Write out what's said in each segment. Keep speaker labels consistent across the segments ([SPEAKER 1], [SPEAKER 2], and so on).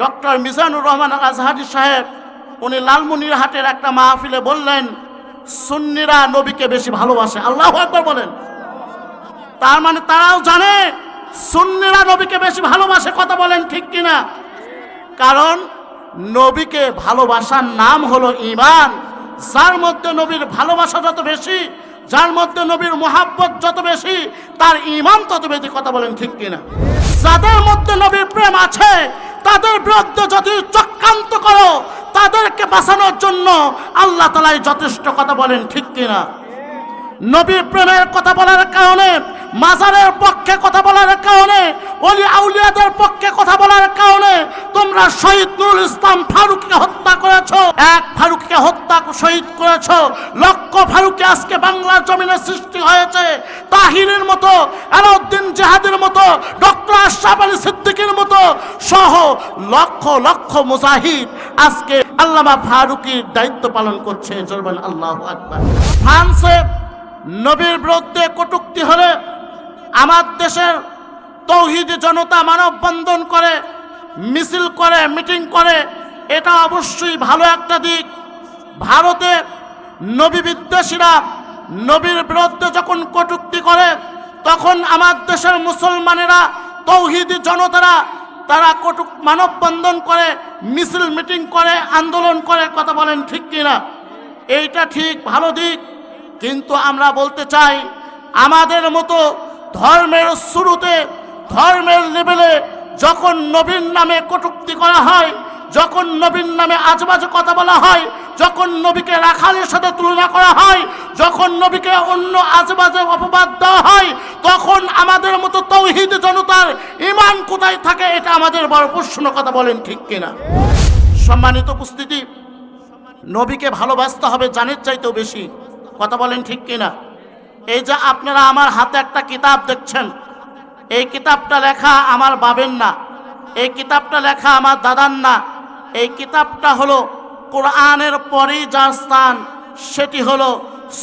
[SPEAKER 1] Doctor Mizanur Rahman Azhari সাহেব, উনি লালমনিরহাটের একটা মাহফিলে বললেন, সুন্নিরা নবীকে বেশি ভালোবাসে। আল্লাহ একবার বলেন। তার মানে তারাও জানে সুন্নিরা নবীকে বেশি ভালোবাসে, কথা বলেন ঠিক কিনা? কারণ নবীকে ভালোবাসার নাম হলো ইমান যার মধ্যে নবীর ভালোবাসা যত বেশি, যার মধ্যে নবীর মোহাব্বত যত বেশি, তার ইমান তত বেশি, কথা বলেন ঠিক কিনা? যাদের মধ্যে নবীর প্রেম আছে তাদের বিরুদ্ধে যদি চক্রান্ত করো, তাদেরকে বাঁচানোর জন্য আল্লাহ তালাই যথেষ্ট কথা বলেন, ঠিক কিনা? নবী প্রেমের কথা বলার কারণে মাজারের পক্ষে কথা বলার কারণে অলি আউলিয়াদের পক্ষে কথা বলার কারণে তোমরা শহীদ নুরুল ইসলাম ফারুককে হত্যা করেছ। এক ফারুককে হত্যা, শহীদ করেছ। লক্ষ ফারুকে আজকে বাংলার জমিনে সৃষ্টি হয়েছে। তাহিরের মতো, আলাউদ্দিন জাহাদের মতো, ডক্টর আশরাফ আলী সিদ্দিকের মতো সহ লক্ষ লক্ষ মুজাহিদ আজকে আল্লামা ফারুকির দায়িত্ব পালন করছে। জরবান আল্লাহ আকবার। ফ্রান্সে নবীর বিরুদ্ধে কটুক্তি হলে আমার দেশের তৌহিদি জনতা মানববন্ধন করে, মিছিল করে, মিটিং করে, এটা অবশ্যই ভালো একটা দিক। ভারতে নবী বিদ্বেষীরা নবীর বিরুদ্ধে যখন কটুক্তি করে, তখন আমার দেশের মুসলমানেরা, তৌহিদি জনতারা, তারা কটুক, মানববন্ধন করে, মিছিল, মিটিং করে, আন্দোলন করে, কথা বলেন ঠিক কিনা? এইটা ঠিক, ভালো দিক। কিন্তু আমরা বলতে চাই, আমাদের মতো ধর্মের শুরুতে, ধর্মের লেভেলে যখন নবীন নামে কটুক্তি করা হয়, যখন নবীন নামে আজবাজে কথা বলা হয়, যখন নবীকে রাখালের সাথে তুলনা করা হয়, যখন নবীকে অন্য আজবাজে অপবাদ দেওয়া হয়, তখন আমাদের মতো তৌহিদ জনতার ইমান কোথায় থাকে এটা আমাদের বড় প্রশ্ন কথা বলেন ঠিক কিনা? সম্মানিত উপস্থিতি, নবীকে ভালোবাসতে হবে জানের চাইতেও বেশি, কথা বলেন ঠিক কিনা? এই যে আপনারা আমার হাতে একটা কিতাব দেখছেন, এই কিতাবটা লেখা আমার বাবেন না, এই কিতাবটা লেখা আমার দাদার না, এই কিতাবটা হলো কোরআনের পরেই যার স্থান সেটি হলো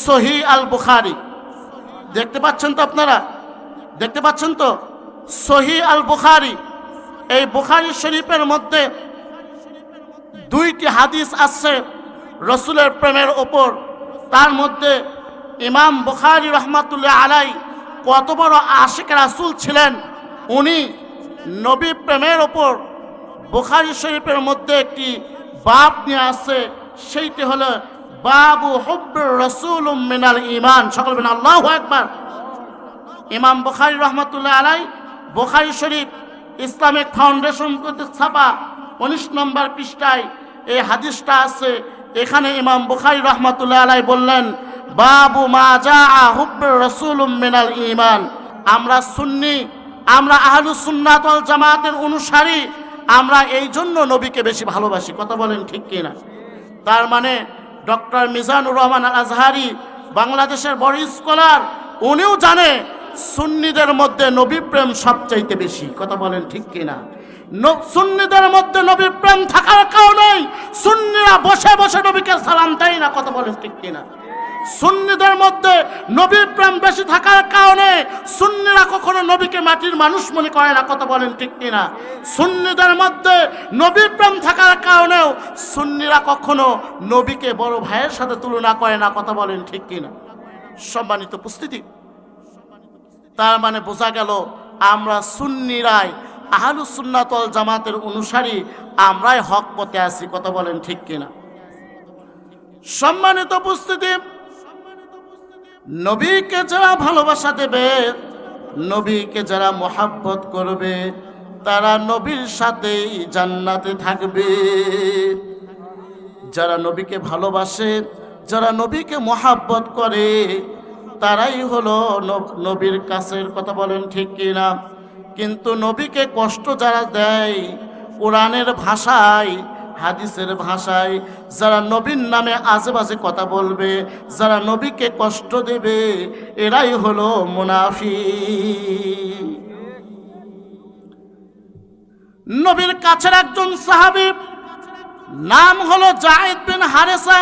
[SPEAKER 1] সহি আল বুখারি। দেখতে পাচ্ছেন তো আপনারা? দেখতে পাচ্ছেন তো? সহি আল বুখারি। এই বুখারি শরীফের মধ্যে দুইটি হাদিস আছে রসুলের প্রেমের ওপর। তার মধ্যে ইমাম বুখারি রহমাতুল্লাহ আলাই কত বড় আশিক রাসুল ছিলেন। উনি নবী প্রেমের ওপর বুখারি শরীফের মধ্যে একটি বাপ নিয়ে আসছে, সেইটি হলো বাবু হব্বর রসুল মিনাল ইমান সকল বেন আল্লাহ একবার ইমাম বুখারি রহমতুল্লাহ আলাই বুখারি শরীফ ইসলামিক ফাউন্ডেশন কর্তৃক ছাপা উনিশ নম্বর পৃষ্ঠায় এই হাদিসটা আছে। এখানে ইমাম বুখারি রহমতুল্লাহ আলাই বললেন বাবু মা যা রসুল মিনাল ইমান আমরা সুন্নি, আমরা আহলু সুন্নাতল জামাতের অনুসারী, আমরা এই জন্য নবীকে বেশি ভালোবাসি। কথা বলেন ঠিক কিনা? তার মানে ডক্টর মিজানুর রহমান আল আজহারি বাংলাদেশের বড় স্কলার, উনিও জানে সুন্নিদের মধ্যে নবী প্রেম সবচাইতে বেশি। কথা বলেন ঠিক কিনা? সুন্নিদের মধ্যে নবী প্রেম থাকার কারণেই সুন্নিরা বসে বসে নবীকে সালাম দেয় না। কথা বলেন ঠিক কিনা? সুন্নিদের মধ্যে নবী প্রেম বেশি থাকার কারণে সুন্নিরা কখনো নবীকে মাটির মানুষ মনে করে না, কথা বলেন ঠিক কিনা? সুন্নিদের মধ্যে নবী প্রেম থাকার কারণেও সুন্নিরা কখনো নবীকে বড় ভাইয়ের সাথে তুলনা করে না, কথা বলেন ঠিক কিনা? সম্মানিত উপস্থিতি। তার মানে বোঝা গেল আমরা সুন্নিরাই আহলু সুন্নাতল জামাতের অনুসারী, আমরাই হক পথে আছি, কথা বলেন ঠিক কিনা? সম্মানিত উপস্থিতি নবীকে যারা ভালোবাসা দেবে, নবীকে যারা মোহাব্বত করবে, তারা নবীর সাথেই জান্নাতে থাকবে। যারা নবীকে ভালোবাসে, যারা নবীকে মোহাব্বত করে, তারাই হলো নব- নবীর কাছের কথা বলেন ঠিক কিনা? কিন্তু নবীকে কষ্ট যারা দেয়, কোরআনের ভাষায় হাদিসের ভাষায়, যারা নবীর নামে আজেবাজে কথা বলবে, যারা নবীকে কষ্ট দেবে, এরাই হলো মুনাফি নবীর কাছের একজন সাহাবী, নাম হলো জাহিদ বিন হারেসা।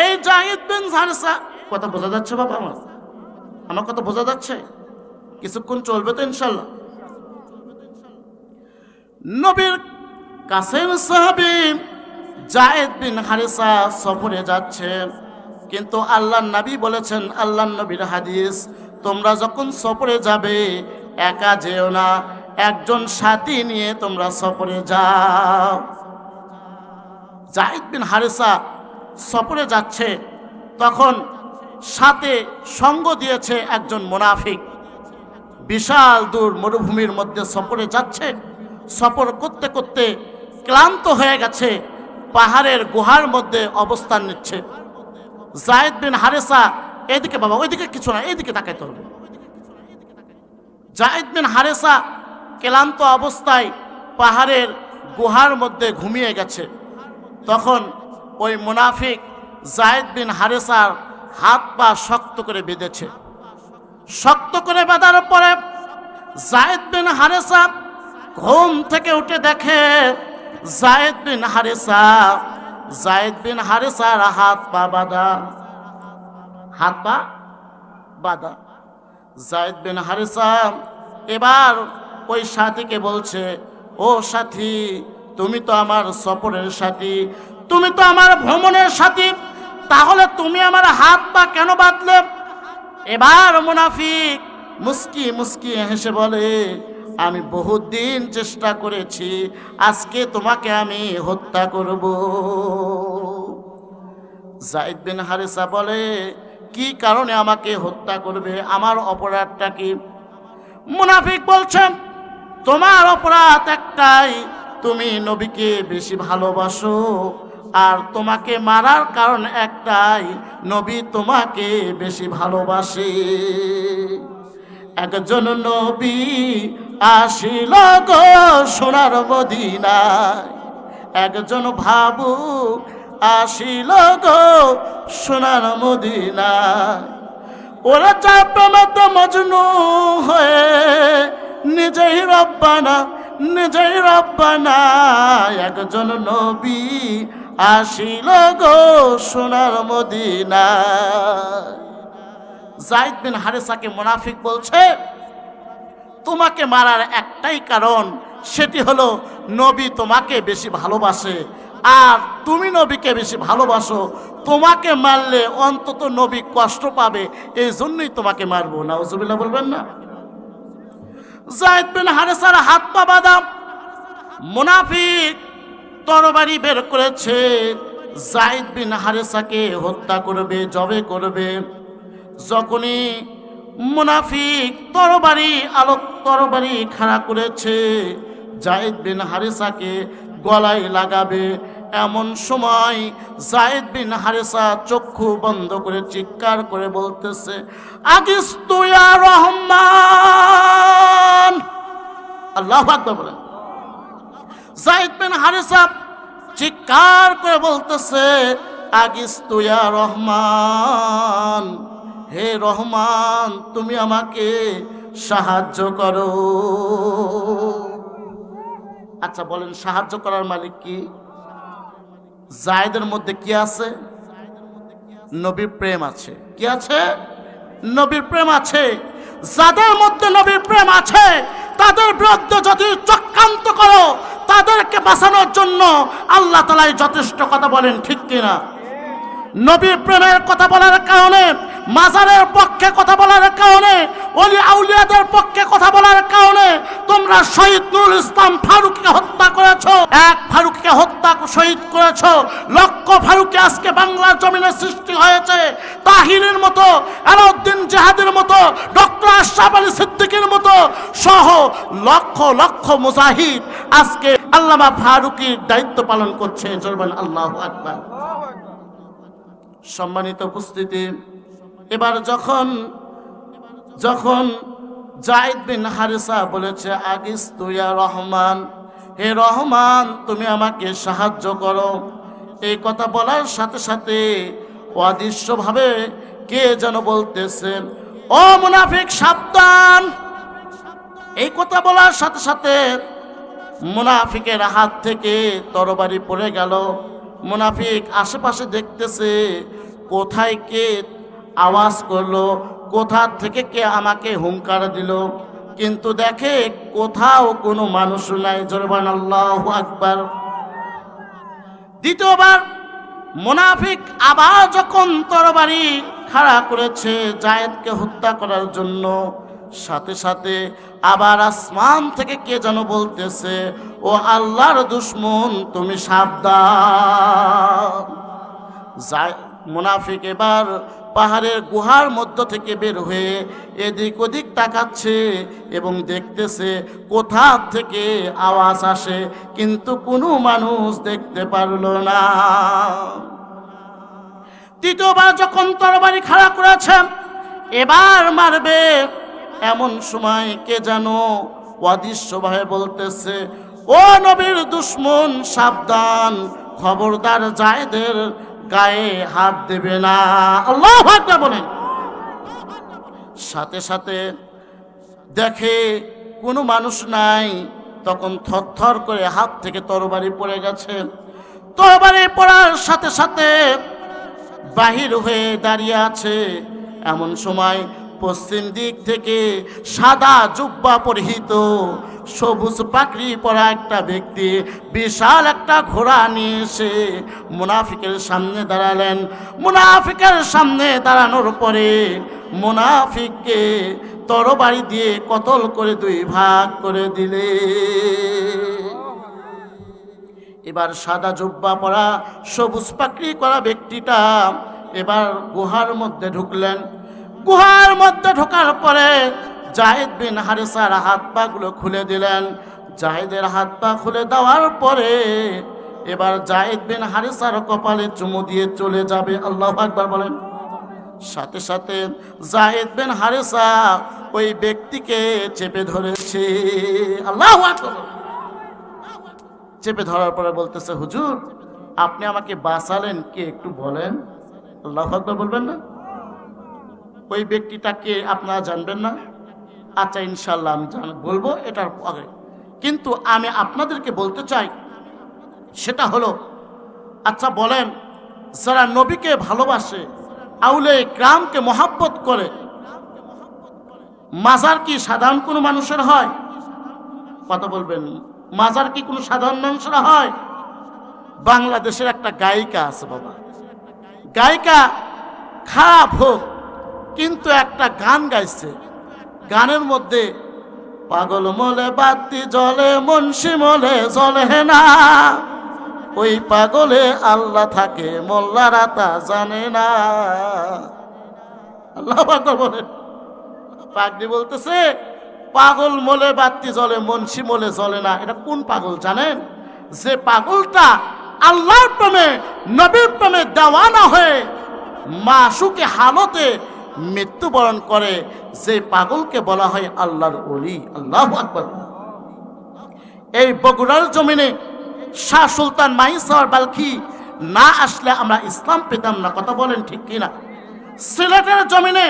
[SPEAKER 1] এই জাহিদ বিন হারেসা, কথা বোঝা যাচ্ছে বাবা আমার? আমার কথা বোঝা যাচ্ছে? কিছুক্ষণ চলবে তো ইনশাল্লাহ। নবীর কাসেম সাহাবি জায়েদ বিন হারিসা সফরে যাচ্ছে। কিন্তু আল্লাহ নবী বলেছেন আল্লাহ নবীর হাদিস, তোমরা যখন সফরে যাবে, একা যেও না, একজন সাথী নিয়ে তোমরা সফরে যাও। জাহিদ বিন হারেসা সফরে যাচ্ছে, তখন সাথে সঙ্গ দিয়েছে একজন মোনাফিক। বিশাল দূর মরুভূমির মধ্যে সফরে যাচ্ছে। সফর করতে করতে ক্লান্ত হয়ে গেছে, পাহাড়ের গুহার মধ্যে অবস্থান নিচ্ছে। জায়েদ বিন হারেসা, এদিকে বাবা, ওইদিকে কিছু না এইদিকে তাকাইতে হবে। জায়েদ বিন হারেসা ক্লান্ত অবস্থায় পাহাড়ের গুহার মধ্যে ঘুমিয়ে গেছে। তখন ওই মুনাফিক জায়েদ বিন হারেসার হাত পা শক্ত করে বেঁধেছে। শক্ত করে বাঁধার পরে জায়েদ বিন হারেসা ঘুম থেকে উঠে দেখে জায়েদ বিন হারেসা, জায়েদ বিন হারেসার হাত পা বাঁধা। হাত পা বাঁধা। জায়েদ বিন হারেসা এবার ওই সাথীকে বলছে, ও সাথী, তুমি তো আমার সফরের সাথী, তুমি তো আমার ভ্রমণের সাথী, তাহলে তুমি আমার হাত পা কেন বাঁধলে? এবার মুনাফিক মুস্কি মুস্কি হেসে বলে আমি বহুদিন চেষ্টা করেছি, আজকে তোমাকে আমি হত্যা করব। জাইদ বিন হারিসা বলে, কি কারণে আমাকে হত্যা করবে? আমার অপরাধটা কি? মুনাফিক বলছেন, তোমার অপরাধ একটাই, তুমি নবীকে বেশি ভালোবাসো, আর তোমাকে মারার কারণ একটাই, নবী তোমাকে বেশি ভালোবাসে। একজন নবী আসিল গো সোনার মদিনায়। একজন ভাবুক আসিল গো সোনার মদিনায়। ওরা চাপে তো মজনু হয়ে নিজেই রব্বানা নিজেই রব্বানা। একজন নবী আসিল গো সোনার মদিনা জাইদ বিন হারেসাকে মুনাফিক বলছে তোমাকে মারার একটাই কারণ, সেটি হলো নবী তোমাকে বেশি ভালোবাসে। আর তুমি নবীকে বেশি ভালোবাসো, তোমাকে মারলে অন্তত নবী কষ্ট পাবে, এই জন্যই তোমাকে মারবো। না ওজুবিল্লা বলবেন না? জায়দ বিন হারেসার হাত পা বাদাম। মুনাফিক তরবারি বের করেছে। জাইদ বিন হারেসাকে হত্যা করবে, জবে করবে। যখনই মুনাফিক তরবারি, আলোক তরবারি খাড়া করেছে। জায়েদ বিন হারিসাকে গলায় লাগাবে। এমন সময় জায়েদ বিন হারিসা চক্ষু বন্ধ করে চিৎকার করে বলতেছে আগিস তুয়া রহমান! আল্লাহ আকবর বলেন জায়েদ বিন হারিসা চিৎকার করে বলতেছে আগিস তুয়া রহমান! হে রহমান, তুমি আমাকে সাহায্য করো। আচ্ছা বলেন, সাহায্য করার মালিক কি? জায়দের মধ্যে কি আছে? নবীর প্রেম আছে। কি আছে? নবীর প্রেম আছে। যাদের মধ্যে নবীর প্রেম আছে, তাদের বিরুদ্ধে যদি চক্রান্ত করো, তাদেরকে বাঁচানোর জন্য আল্লাহ তালাই যথেষ্ট কথা বলেন, ঠিক কিনা? নবীর প্রেমের কথা বলার কারণে মাজারের পক্ষে কথা বলার কারণে, অলি আউলিয়াদের পক্ষে কথা বলার কারণে তোমরা শহীদ নুরুল ইসলাম ফারুককে হত্যা করেছ। এক ফারুককে হত্যা শহীদ করেছ। লক্ষ ফারুকে আজকে বাংলার জমিনে সৃষ্টি হয়েছে। তাহিরের মতো আলাউদ্দিন জাহাদের মতো, ডক্টর আশরাফ আলী সিদ্দিকের মতো সহ লক্ষ লক্ষ মুজাহিদ আজকে আল্লামা ফারুকির দায়িত্ব পালন করছে। জরবান আল্লাহ আকবার। সম্মানিত উপস্থিতি এবার যখন যখন জাইদ বিন হারিসা বলেছে আগিস তুইয়া রহমান, হে রহমান, তুমি আমাকে সাহায্য করো। এই কথা বলার সাথে সাথে অদৃশ্যভাবে কে যেন বলতেছেন, ও মুনাফিক, সাবধান! এই কথা বলার সাথে সাথে মুনাফিকের হাত থেকে তরবারি পড়ে গেল। মুনাফিক আশেপাশে দেখতেছে, কোথায় কে আওয়াজ করল, কোথা থেকে কে আমাকে হুঙ্কার দিল? কিন্তু দেখে কোথাও কোনো মানুষ নাই, জরবান আল্লাহ আকবার। দ্বিতীয়বার মোনাফিক আবার যখন তরবারি খাড়া করেছে জায়েদকে হত্যা করার জন্য, সাথে সাথে আবার আসমান থেকে কে যেন বলতেছে, ও আল্লাহর দুশ্মন, তুমি সাবধান। মুনাফিক এবার পাহাড়ের গুহার মধ্য থেকে বের হয়ে এদিক ওদিক তাকাচ্ছে এবং দেখতেছে কোথা থেকে আওয়াজ আসে, কিন্তু কোনো মানুষ দেখতে পারল না। তৃতীয়বার যখন তরবারি খাড়া করেছে, এবার মারবে। এমন সময় কে যেন অদৃশ্যভাবে বলতেছে, ও নবীর দুশ্মন, সাবধান, খবরদার জায়দের গায়ে হাত দেবে না। আল্লাহ হাতটা বলেন। সাথে সাথে দেখে কোনো মানুষ নাই, তখন থরথর করে হাত থেকে তরবারি পড়ে গেছে। তরবারি পড়ার সাথে সাথে বাহির হয়ে দাঁড়িয়ে আছে। এমন সময় পশ্চিম দিক থেকে সাদা জুব্বা পরিহিত, সবুজ পাকড়ি পরা একটা ব্যক্তি বিশাল একটা ঘোড়া নিয়ে এসে মুনাফিকের সামনে দাঁড়ালেন। মুনাফিকের সামনে দাঁড়ানোর পরে মুনাফিককে তরবারি দিয়ে কতল করে দুই ভাগ করে দিলে। এবার সাদা জুব্বা পরা, সবুজ পাকড়ি করা ব্যক্তিটা এবার গুহার মধ্যে ঢুকলেন। গুহার মধ্যে ঢোকার পরে জাহেদ বিন হারিসার হাত পাগুলো খুলে দিলেন। জাহেদের হাত পা খুলে দেওয়ার পরে এবার জাহেদ বিন হারিসার কপালে চুমু দিয়ে চলে যাবে। আল্লাহ আকবার বলেন। সাথে সাথে জাহেদ বিন হারিসা ওই ব্যক্তিকে চেপে ধরেছে। আল্লাহ চেপে ধরার পরে বলতেছে, হুজুর, আপনি আমাকে বাঁচালেন, কে একটু বলেন? আল্লাহ আকবার বলবেন না? ওই ব্যক্তিটাকে আপনারা জানবেন না? আচ্ছা ইনশাল্লাহ আমি বলব এটার আগে কিন্তু আমি আপনাদেরকে বলতে চাই, সেটা হলো আচ্ছা বলেন, যারা নবীকে ভালোবাসে, আউলে গ্রামকে মহাব্বত করে, মাজার কি সাধারণ কোনো মানুষের হয়? কথা বলবেন, মাজার কি কোনো সাধারণ মানুষের হয়? বাংলাদেশের একটা গায়িকা আছে বাবা। গায়িকা খারাপ হোক কিন্তু একটা গান গাইছে। গানের মধ্যে, পাগল মলে বাতি জলে মুন্সি মলে জলে না। ওই পাগলে আল্লাহ থাকে, মোল্লারা তা জানে না। আল্লাহ পাগল বলেন পাগড়ি বলতেছে, পাগল মলে বাতি জ্বলে, মুন্সি মলে জ্বলে না। এটা কোন পাগল জানেন? যে পাগলটা আল্লাহর প্রেমে, নবীর প্রেমে দেওয়ানা হয়ে মাসুকে হালতে মৃত্যুবরণ করে, যে পাগলকে বলা হয় আল্লাহর অলি আল্লাহ আকবর। এই বগুড়ার জমিনে শাহ সুলতান মাইসার বালখি না আসলে আমরা ইসলাম পেতাম না, কথা বলেন ঠিক কিনা? সিলেটের জমিনে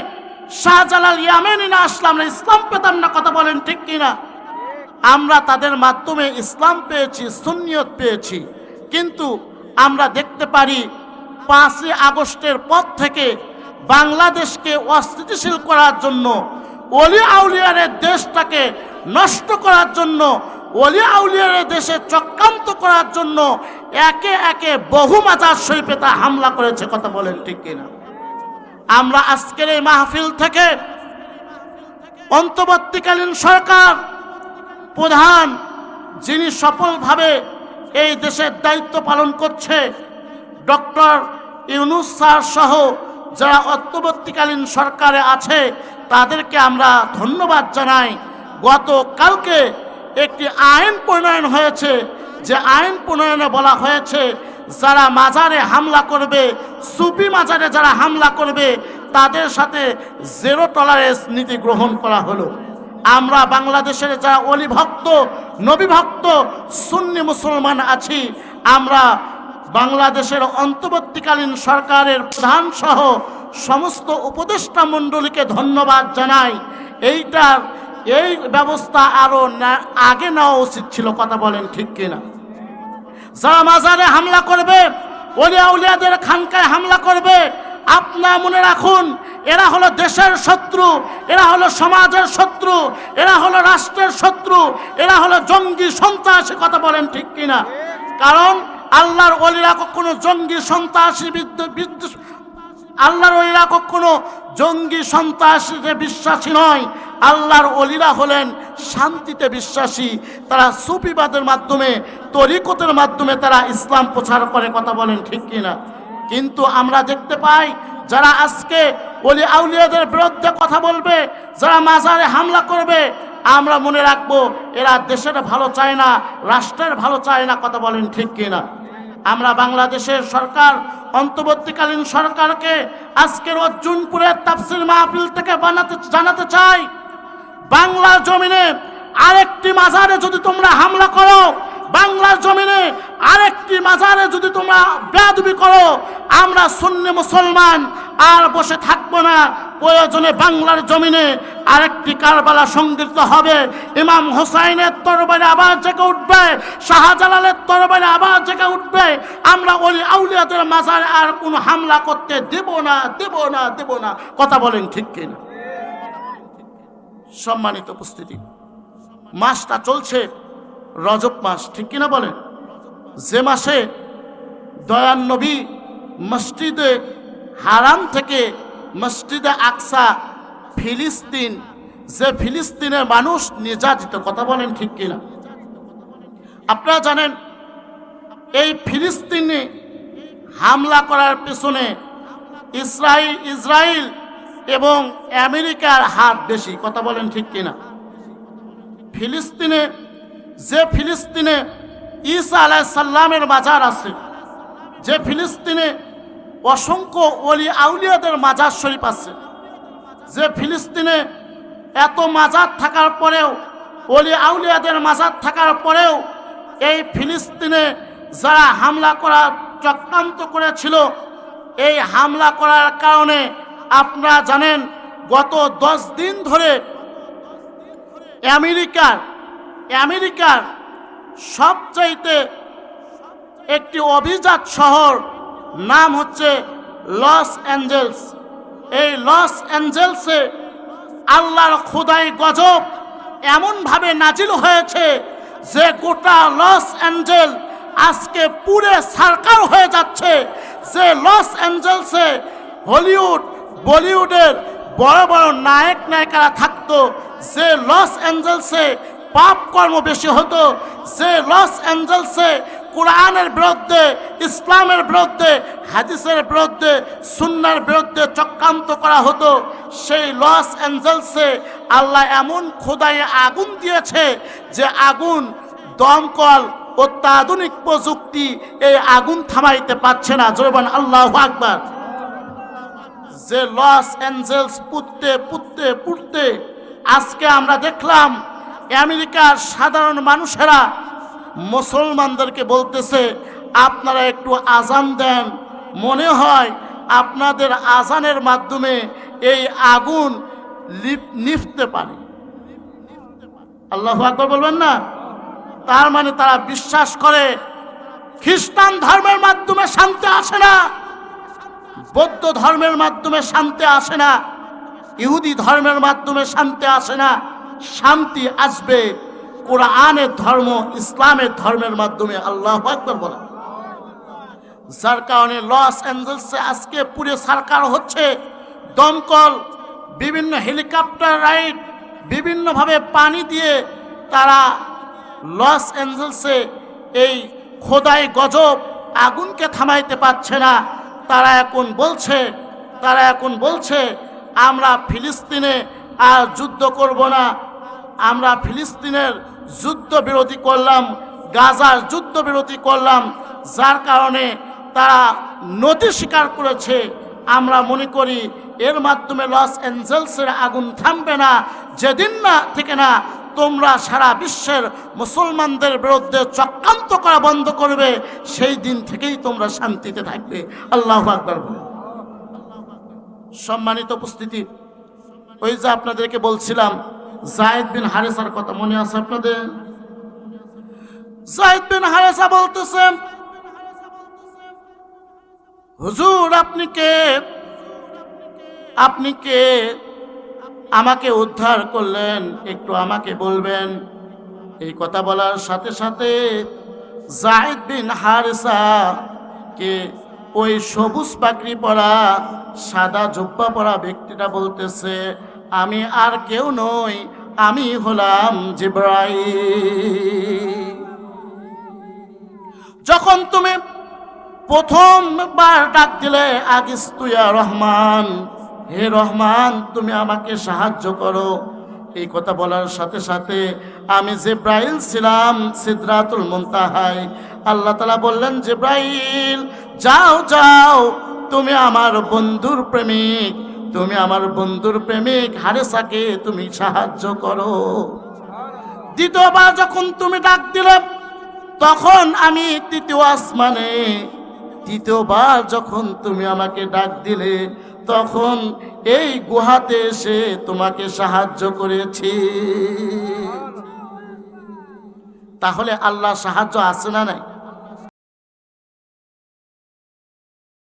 [SPEAKER 1] শাহজালাল ইয়ামেনি না আসলে আমরা ইসলাম পেতাম না, কথা বলেন ঠিক কিনা? আমরা তাদের মাধ্যমে ইসলাম পেয়েছি, সুন্নিয়ত পেয়েছি, কিন্তু আমরা দেখতে পারি পাঁচই আগস্টের পর থেকে বাংলাদেশকে অস্থিতিশীল করার জন্য, অলি আউলিয়ারের দেশটাকে নষ্ট করার জন্য, অলি আউলিয়ারের দেশে চক্রান্ত করার জন্য একে একে বহু মাজার শরীফে তা হামলা করেছে, কথা বলেন ঠিক কিনা? আমরা আজকের এই মাহফিল থেকে অন্তর্বর্তীকালীন সরকার, প্রধান, যিনি সফলভাবে এই দেশের দায়িত্ব পালন করছে, ডক্টর ইউনুস স্যার সহ যারা অন্তর্বর্তীকালীন সরকারে আছে, তাদেরকে আমরা ধন্যবাদ জানাই। গতকালকে একটি আইন প্রণয়ন হয়েছে, যে আইন প্রণয়নে বলা হয়েছে, যারা মাজারে হামলা করবে, সুফি মাজারে যারা হামলা করবে, তাদের সাথে জেরো টলারেন্স নীতি গ্রহণ করা হলো। আমরা বাংলাদেশের যারা অলিভক্ত, নবীভক্ত, সুন্নি মুসলমান আছি, আমরা বাংলাদেশের অন্তর্বর্তীকালীন সরকারের প্রধান সহ সমস্ত উপদেষ্টা মণ্ডলীকে ধন্যবাদ জানাই। এইটার এই ব্যবস্থা আরও আগে নেওয়া উচিত ছিল, কথা বলেন ঠিক কিনা। যারা মাজারে হামলা করবে, ওলিয়া উলিয়াদের খানকায় হামলা করবে আপনার মনে রাখুন, এরা হলো দেশের শত্রু, এরা হলো সমাজের শত্রু, এরা হলো রাষ্ট্রের শত্রু, এরা হলো জঙ্গি সন্ত্রাসী, কথা বলেন ঠিক কিনা। কারণ আল্লাহর অলিরা কখনো জঙ্গি সন্ত্রাসী বিদ্যুৎ আল্লাহর অলিরা কখনো জঙ্গি সন্ত্রাসীতে বিশ্বাসী নয়। আল্লাহর অলিরা হলেন শান্তিতে বিশ্বাসী। তারা সুফিবাদের মাধ্যমে, তরিকতের মাধ্যমে তারা ইসলাম প্রচার করে, কথা বলেন ঠিক কিনা? কিন্তু আমরা দেখতে পাই, যারা আজকে অলি আউলিয়াদের বিরুদ্ধে কথা বলবে, যারা মাজারে হামলা করবে, আমরা মনে রাখব এরা দেশের ভালো চায় না, রাষ্ট্রের ভালো চায় না, কথা বলেন ঠিক কিনা। আমরা বাংলাদেশের সরকার, অন্তর্বর্তীকালীন সরকারকে আজকের অর্জুনপুরের তাফসির মাহফিল থেকে বানাতে, জানাতে চাই, বাংলার জমিনে আরেকটি মাজারে যদি তোমরা হামলা করো, বাংলার জমিনে আরেকটি মাজারে যদি তোমরা বেয়াদবি করো, আমরা সুন্নি মুসলমান আর বসে থাকব না। প্রয়োজনে বাংলার জমিনে আরেকটি কারবালা সংগৃহীত হবে। ইমাম হোসাইনের তরবারে আবার জেগে উঠবে, শাহজালালের তরবারে আবার জেগে উঠবে। আমরা ওলি আউলিয়াদের মাজারে আর কোনো হামলা করতে দেব না দেব না দেব না। কথা বলেন ঠিক কিনা? সম্মানিত উপস্থিতি। মাসটা চলছে রজব মাস, ঠিক কিনা বলেন? যে মাসে দয়ান নবী মসজিদে হারাম থেকে মসজিদে আকসা, ফিলিস্তিন, যে ফিলিস্তিনের মানুষ নির্যাতিত, কথা বলেন ঠিক কিনা? আপনারা জানেন, এই ফিলিস্তিনে হামলা করার পেছনে ইসরায়েল ইসরায়েল এবং আমেরিকার হাত বেশি, কথা বলেন ঠিক কিনা? ফিলিস্তিনে, যে ফিলিস্তিনে ঈসা আলাহ সাল্লামের মাজার আছে, যে ফিলিস্তিনে অসংখ্য অলি আউলিয়াদের মাজার শরীফ আছে। যে ফিলিস্তিনে এত মাজার থাকার পরেও অলি আউলিয়াদের মাজার থাকার পরেও এই ফিলিস্তিনে যারা হামলা করার চক্রান্ত করেছিল, এই হামলা করার কারণে আপনারা জানেন, গত দশ দিন ধরে আমেরিকার আমেরিকার সবচাইতে একটি অভিজাত শহর নাম হচ্ছে লস অ্যাঞ্জেলস। এই লস অ্যাঞ্জেলসে আল্লাহর খোদাই গজব এমনভাবে নাজিল হয়েছে যে গোটা লস অ্যাঞ্জেল আজকে পুরে সার্কার হয়ে যাচ্ছে। যে লস অ্যাঞ্জেলসে হলিউড, বলিউডের বড় বড় নায়ক নায়িকারা থাকতো, যে লস অ্যাঞ্জেলসে পাপ কর্ম বেশি হতো, যে লস অ্যাঞ্জেলসে কোরআনের বিরুদ্ধে ইসলামের বিরুদ্ধে, হাদিসের বিরুদ্ধে, সুন্নার বিরুদ্ধে চক্রান্ত করা হতো। সেই লস অ্যাঞ্জেলসে আল্লাহ এমন খোদায় আগুন দিয়েছে যে আগুন, দমকল, অত্যাধুনিক প্রযুক্তি এই আগুন থামাইতে পারছে না। জোরবান আল্লাহ আকবার। যে লস অ্যাঞ্জেলস পুততে পুততে পুততে আজকে আমরা দেখলাম, আমেরিকার সাধারণ মানুষেরা মুসলমানদেরকে বলতেছে আপনারা একটু আজান দেন। মনে হয় আপনাদের আজানের মাধ্যমে এই আগুন নিভতে পারে। আল্লাহ আকবর বলবেন না? তার মানে তারা বিশ্বাস করে, খ্রিস্টান ধর্মের মাধ্যমে শান্তি আসে না, বৌদ্ধ ধর্মের মাধ্যমে শান্তি আসে না, ইহুদি ধর্মের মাধ্যমে শান্তি আসে না, শান্তি আসবে কোরআনের ধর্ম, ইসলামের ধর্মের মাধ্যমে। আল্লাহ আকবর বলে যার কারণে লস অ্যাঞ্জেলসে আজকে পুরে সরকার হচ্ছে দমকল, বিভিন্ন হেলিকপ্টার রাইড, বিভিন্নভাবে পানি দিয়ে তারা লস অ্যাঞ্জেলসে এই খোদাই গজব আগুনকে থামাইতে পারছে না। তারা এখন বলছে, তারা এখন বলছে, আমরা ফিলিস্তিনে আর যুদ্ধ করব না। আমরা ফিলিস্তিনের যুদ্ধ বিরতি করলাম, গাজার যুদ্ধ বিরতি করলাম, যার কারণে তারা নদী স্বীকার করেছে। আমরা মনে করি এর মাধ্যমে লস অ্যাঞ্জেলসের আগুন থামবে না। যেদিন না, থেকে না, তোমরা সারা বিশ্বের মুসলমানদের বিরুদ্ধে চক্রান্ত করা বন্ধ করবে, সেই দিন থেকেই তোমরা শান্তিতে থাকবে। আল্লাহ আকবর সম্মানিত উপস্থিতি, ওই যে আপনাদেরকে বলছিলাম, জায়েদ বিন হারেসার কথা মনে আছে আপনাদের? জায়েদ বিন হারেসা বলতেছেন হুজুর, আপনি কে? আপনি কে? আমাকে উদ্ধার করলেন, একটু আমাকে বলবেন। এই কথা বলার সাথে সাথে জাহিদ বিন হারিসা কে ওই সবুজ পাকড়ি পরা, সাদা জুব্বা পরা ব্যক্তিটা বলতেছে, আমি আর কেউ নই, আমি হলাম জিব্রাইল। যখন তুমি প্রথমবার ডাক দিলে আগিস আগিস্তুয়া রহমান। হে রহমান, তুমি আমাকে সাহায্য করো। এই কথা বলার সাথে সাথে আমি জেব্রাইল ছিলাম সিদ্রাতুল মুনতাহায়। আল্লাহ তালা বললেন, জেব্রাইল, যাও যাও, তুমি আমার বন্ধুর প্রেমিক, তুমি আমার বন্ধুর প্রেমিক হারেসাকে তুমি সাহায্য করো। দ্বিতীয়বার যখন তুমি ডাক দিলে, তখন আমি তৃতীয় আসমানে তৃতীয়বার যখন তুমি আমাকে ডাক দিলে, তখন এই গুহাতে এসে তোমাকে সাহায্য করেছি। তাহলে আল্লাহ সাহায্য আছে না নাই?